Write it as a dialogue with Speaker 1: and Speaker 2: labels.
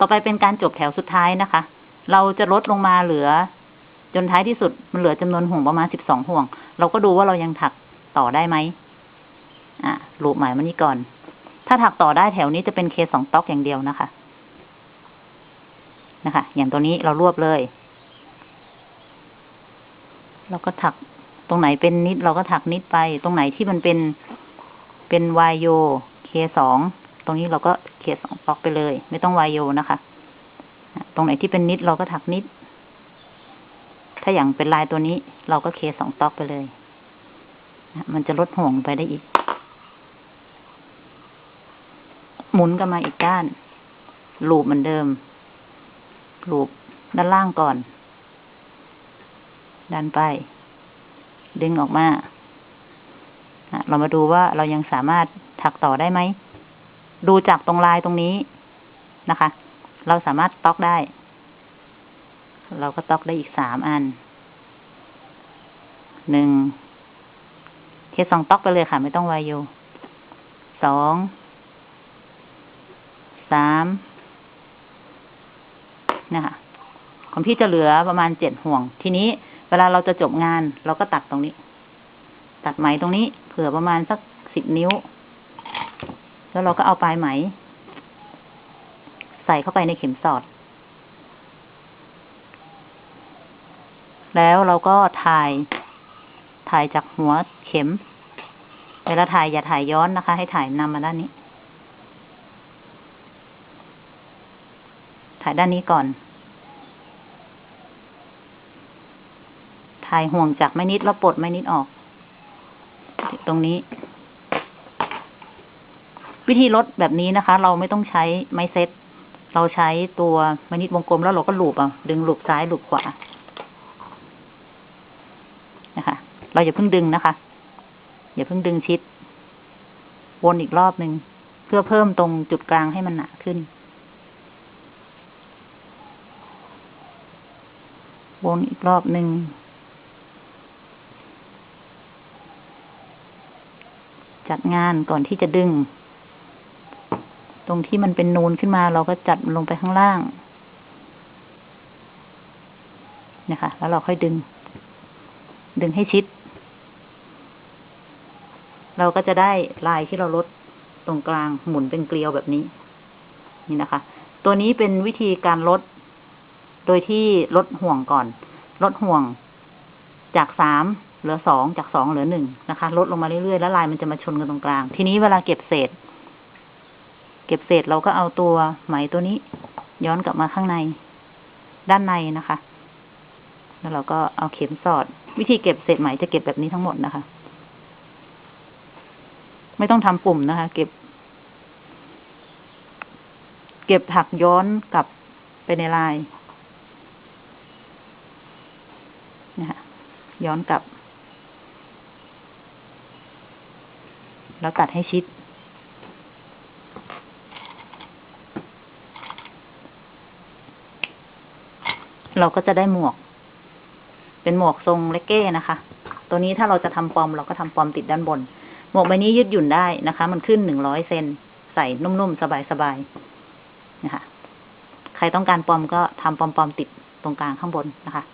Speaker 1: ต่อไปเป็นการจบแถวสุดท้ายนะคะ เราจะลดลงมาเหลือ จนท้ายที่สุดมันเหลือจำนวนห่วงประมาณสิบสองห่วง เราก็ดูว่าเรายังถักต่อได้ไหมอะลูปหมายมานี่ก่อน ถ้าถักต่อได้แถวนี้จะเป็นเคสองต๊อกอย่างเดียวนะคะ นะคะ อย่างตัวนี้เรารวบเลย เราก็ถักตรงไหนเป็นนิดเราก็ถักนิดไป ตรงไหนที่มันเป็นเป็นวายโยเคสอง รงนี้เราก็เคสองตอกไปเลย ไม่ต้องวายโยนะคะ ตรงไหนที่เป็นนิดเราก็ถักนิด ถ้าอย่างเป็นลายตัวนี้ เราก็เคสองตอกไปเลย มันจะลดห่วงไปได้อีก หมุนกลับมาอีกด้านลูปเหมือนเดิมลูปด้านล่างก่อน ดันไป ดึงออกมา เรามาดูว่าเรายังสามารถถักต่อได้ไหม ดูจากตรงลายตรงนี้นะคะ เราสามารถต๊อกได้ เราก็ต๊อกได้อีกสามอัน หนึ่ง เคสองต๊อกไปเลยค่ะ ไม่ต้องวายโยสอง สามนะคะของพี่จะเหลือประมาณเจ็ดห่วง ทีนี้เวลาเราจะจบงาน เราก็ตัดตรงนี้ ตัดไหมตรงนี้ เผื่อประมาณสักสิบนิ้ว แล้วเราก็เอาปลายไหม ใส่เข้าไปในเข็มสอด แล้วเราก็ถ่าย ถ่ายจากหัวเข็ม เวลาถ่ายอย่าถ่ายย้อนนะคะ ให้ถ่ายนำมาด้านนี้ ถ่ายด้านนี้ก่อน ถ่ายห่วงจากไม่นิดแล้วปลดไม่นิดออก ตรงนี้ วิธีลดแบบนี้นะคะ เราไม่ต้องใช้ไม้เซ็ตเราใช้ตัวมนิดวงกลมแล้วเราก็ลูบเอาดึงลูบซ้ายลูบขวานะคะ เราอย่าเพิ่งดึงนะคะ อย่าเพิ่งดึงชิด วนอีกรอบหนึ่งเพื่อเพิ่มตรงจุดกลางให้มันหนาขึ้น วนอีกรอบหนึ่งจัดงานก่อนที่จะดึง ตรงที่มันเป็นนูนขึ้นมาเราก็จัดมันลงไปข้างล่างนะคะ แล้วเราค่อยดึง ดึงให้ชิด เราก็จะได้ลายที่เราลดตรงกลางหมุนเป็นเกลียวแบบนี้ นี่นะคะ ตัวนี้เป็นวิธีการลด โดยที่ลดห่วงก่อน ลดห่วงจากสามเหลือสองจากสองเหลือหนึ่งนะคะ ลดลงมาเรื่อยๆ แล้วลายมันจะมาชนกันตรงกลาง ทีนี้เวลาเก็บเศษ เก็บเศษเราก็เอาตัวไหมตัวนี้ ย้อนกลับมาข้างใน ด้านในนะคะ แล้วเราก็เอาเข็มสอด วิธีเก็บเศษไหมจะเก็บแบบนี้ทั้งหมดนะคะ ไม่ต้องทำปุ่มนะคะ เก็บ เก็บถักย้อนกลับไปในลายนะคะย้อนกลับ แล้วตัดให้ชิด เราก็จะได้หมวก เป็นหมวกทรงเลกเก้นะคะ ตัวนี้ถ้าเราจะทำปอมเราก็ทำปอมติดด้านบน หมวกใบนี้ยืดหยุ่นได้นะคะ มันขึ้นหนึ่งร้อยเซนใส่นุ่มๆสบายๆนะคะ ใครต้องการปอมก็ทำปอมๆติดตรงกลางข้างบนนะคะ